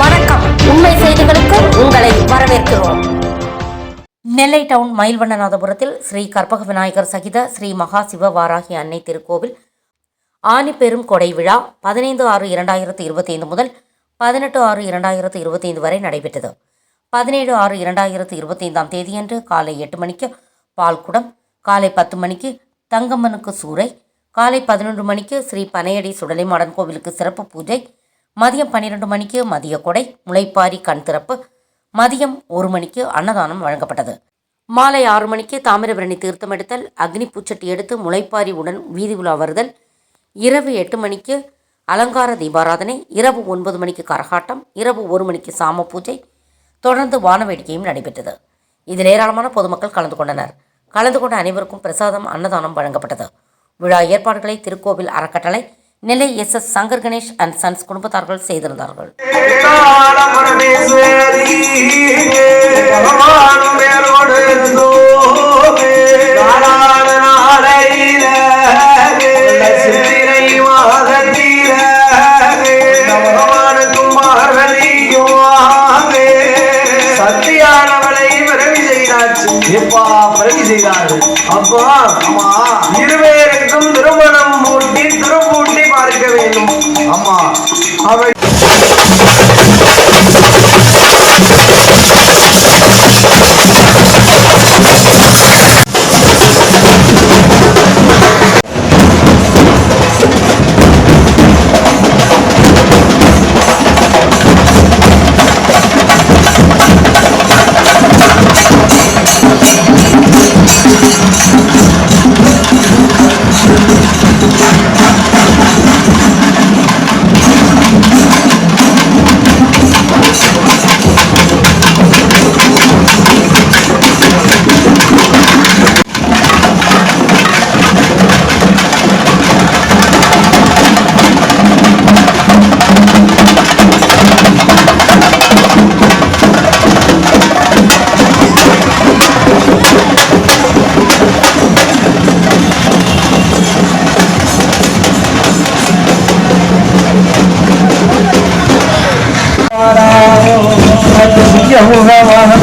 வணக்கம். உண்மை செய்திகளுக்கு உங்களை வரவேற்கிறோம். நெல்லை டவுன் மயில்வண்ணநாதபுரத்தில் ஸ்ரீ கற்பக விநாயகர் சகித ஸ்ரீ மகா சிவவாராகி அன்னை திருக்கோவில் ஆனி கொடை விழா பதினைந்து ஆறு இரண்டாயிரத்து இருபத்தி ஐந்து முதல் பதினெட்டு ஆறு இரண்டாயிரத்து இருபத்தி ஐந்து வரை நடைபெற்றது. பதினேழு ஆறு இரண்டாயிரத்து இருபத்தி ஐந்தாம் தேதியன்று காலை எட்டு மணிக்கு பால்குடம் காலை பத்து மணிக்கு தங்கம்மனுக்கு சூறை காலை பதினொன்று மணிக்கு ஸ்ரீ பனையடி சுடலைமாடன் கோவிலுக்கு சிறப்பு பூஜை மதியம் பன்னிரெண்டு மணிக்கு மதிய கொடை முளைப்பாரி கண் திறப்பு. மதியம் ஒரு மணிக்கு அன்னதானம் வழங்கப்பட்டது. மாலை ஆறு மணிக்கு தாமிரபரணி தீர்த்தம் எடுத்தல் அக்னி பூச்சட்டி எடுத்து முளைப்பாரி உடன் வீதி உலா வருதல். இரவு எட்டு மணிக்கு அலங்கார தீபாராதனை இரவு ஒன்பது மணிக்கு கரகாட்டம் இரவு ஒரு மணிக்கு சாம பூஜை. தொடர்ந்து வானவேடிக்கையும் நடைபெற்றது. இதில் ஏராளமான பொதுமக்கள் கலந்து கொண்டனர். கலந்து கொண்ட அனைவருக்கும் பிரசாதம் அன்னதானம் வழங்கப்பட்டது. விழா ஏற்பாடுகளை திருக்கோவில் அறக்கட்டளை Nellai S S Shankar Ganesh and sons குடும்பத்தார்கள் செய்திருந்தார்கள். கால பரமேஸ்வரி எப்பா செய்தார்கள். அப்பா அம்மா இருவேருக்கும் திருமணம் மூட்டி திருப்பூட்டி வேண்டும் அவை قد يهوى وهب